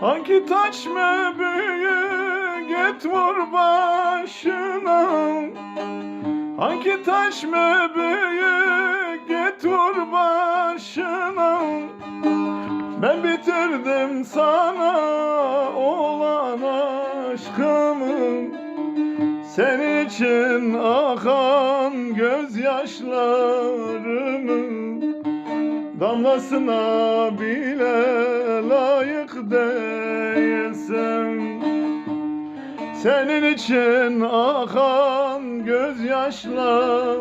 Hangi taş mı büyük et vur başına Hangi taş mı büyük et vur başına. Ben bitirdim sana olan aşkımı. Senin için akan gözyaşlarımı Damlasına bile layık değilsin Senin için akan gözyaşlar